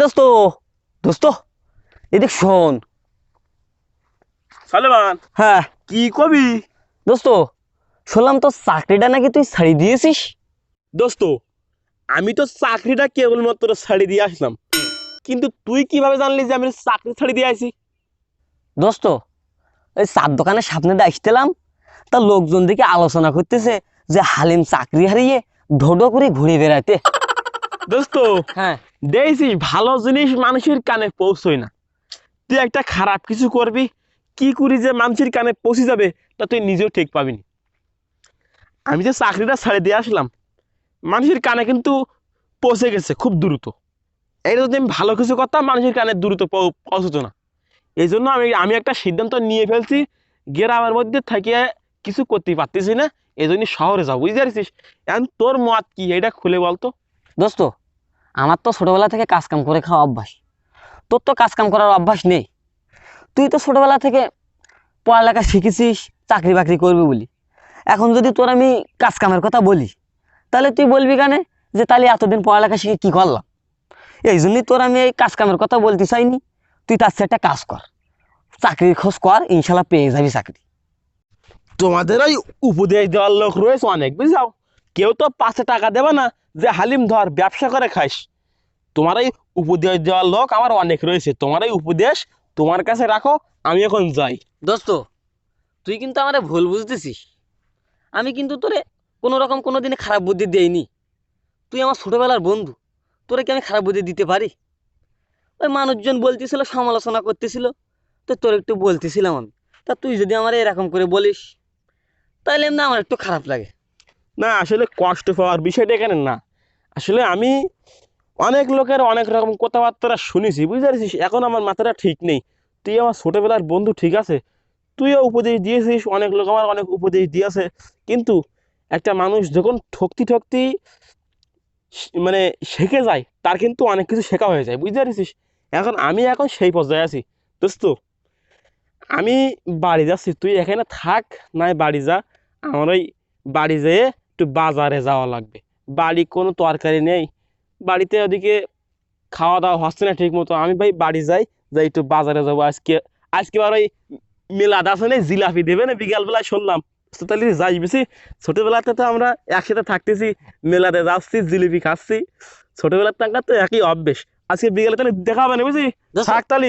দোস্ত দোস্ত এদিক শোন। সালেমান হ্যাঁ। কি কবি? দোস্ত শুনলাম তো চাকরিটা নাকি তুই ছাড়ি দিয়েছিস? দোস্ত আমি তো চাকরিটা কেবলমাত্র ছাড়ি দিয়ে আসলাম। কিন্তু তুই কীভাবে জানলি যে আমি চাকরি ছাড়ি দিয়ে আসি দোস্ত ওই চার দোকানের সামনে দিয়ে আসতেলাম তা লোকজন দিকে আলোচনা করতেছে যে হালিম চাকরি হারিয়ে ঢোডো করে ঘুরে বেড়াতে দোস্ত হ্যাঁ। দেখছিস ভালো জিনিস মানুষের কানে পৌঁছয় না। তুই একটা খারাপ কিছু করবি কি করি যে মানুষের কানে পৌঁছে যাবে তা তুই নিজেও ঠিক পাবি না। আমি যে চাকরিটা ছাড়ে দিয়ে আসলাম মানুষের কানে কিন্তু পৌঁছে গেছে খুব দ্রুত। এটা যদি আমি ভালো কিছু করতাম মানুষের কানে দ্রুত পৌঁছতো না। এই জন্য আমি আমি একটা সিদ্ধান্ত নিয়ে ফেলছি গ্রামের মধ্যে থেকে কিছু করতে পারতেছি না এই জন্য শহরে যাব, বুঝতে পারছিস? এখন তোর মত কি? এটা খুলে বলতো। দোস্ত, আমার তো ছোটবেলা থেকে কাজ কাম করে খাওয়া অভ্যাস। তোর তো কাজ কাম করার অভ্যাস নেই। তুই তো ছোটবেলা থেকে পড়ালেখা শিখেছিস, চাকরি বাকরি করবি বলি। এখন যদি তোর আমি কাজ কামের কথা বলি, তাহলে তুই বলবি কেনে যে তাহলে এতদিন পড়ালেখা শিখে কী করলাম? এই জন্যই তোর আমি এই কাজ কামের কথা বলতে চাইনি। তুই তার সাথে একটা কাজ কর। চাকরির খোঁজ কর, ইনশাল্লাহ পেয়ে যাবি চাকরি। তোমাদের ওই উপদেশ দেওয়ার লোক রয়েছে অনেক বুঝাও কেউ তো পাঁচশো টাকা দেবে না যে হালিম ধর, ব্যবসা করে খাইস তোমার এই উপদেশ দেওয়ার লোক আমার অনেক রয়েছে। তোমার এই উপদেশ তোমার কাছে রাখো, আমি এখন যাই। দোস্ত, তুই কিন্তু আমার ভুল বুঝতেছিস। আমি কিন্তু তোরে কোনো রকম কোনো দিনে খারাপ বুদ্ধি দেইনি। তুই আমার ছোটোবেলার বন্ধু, তোরে কি আমি খারাপ বুদ্ধি দিতে পারি? ওই মানুষজন বলতেছিল, সমালোচনা করতেছিল, তো তোর একটু বলতেছিলাম আমি। তা তুই যদি আমার এরকম করে বলিস তাহলে না আমার একটু খারাপ লাগে। না, আসলে কষ্ট পাওয়ার বিষয়টা এখানে না। আসলে আমি অনেক লোকের অনেক রকম কথাবার্তা শুনেছি, বুঝতে পারছিস? এখন আমার মাথাটা ঠিক নেই। তুই আমার ছোটোবেলার বন্ধু, ঠিক আছে? তুইও উপদেশ দিয়েছিস, অনেক লোক আমার অনেক উপদেশ দিয়েছে। কিন্তু একটা মানুষ যখন ঠকতি ঠকতি মানে শিখে যায়, তার কিন্তু অনেক কিছু শেখা হয়ে যায়, বুঝতে পারছিস? এখন আমি এখন সেই পর্যায়ে আছি। দোস্ত, আমি বাড়ি যাচ্ছি, তুই এখানে থাক, নাই বাড়ি যা। আমার ওই বাড়ি যেয়ে একটু বাজারে যাওয়া লাগবে। বাড়ি কোনো তরকারি নেই। বাড়িতে ওদিকে খাওয়া দাওয়া হচ্ছে না ঠিক মতো আমি ভাই বাড়ি যাই যাই একটু বাজারে যাব। আজকে আজকে আবার ওই মেলাদ আছে না জিলাপি দেবে না? বিকালবেলায় শুনলাম তাহলে যাই বেশি। ছোটোবেলাতে তো আমরা একসাথে থাকতেছি মেলাতে যাচ্ছি জিলিপি খাচ্ছি। ছোটোবেলার টাকা তো একই অভ্যেস। আজকে বিকালে তাহলে দেখা হবে না বুঝি থাক তাহলে।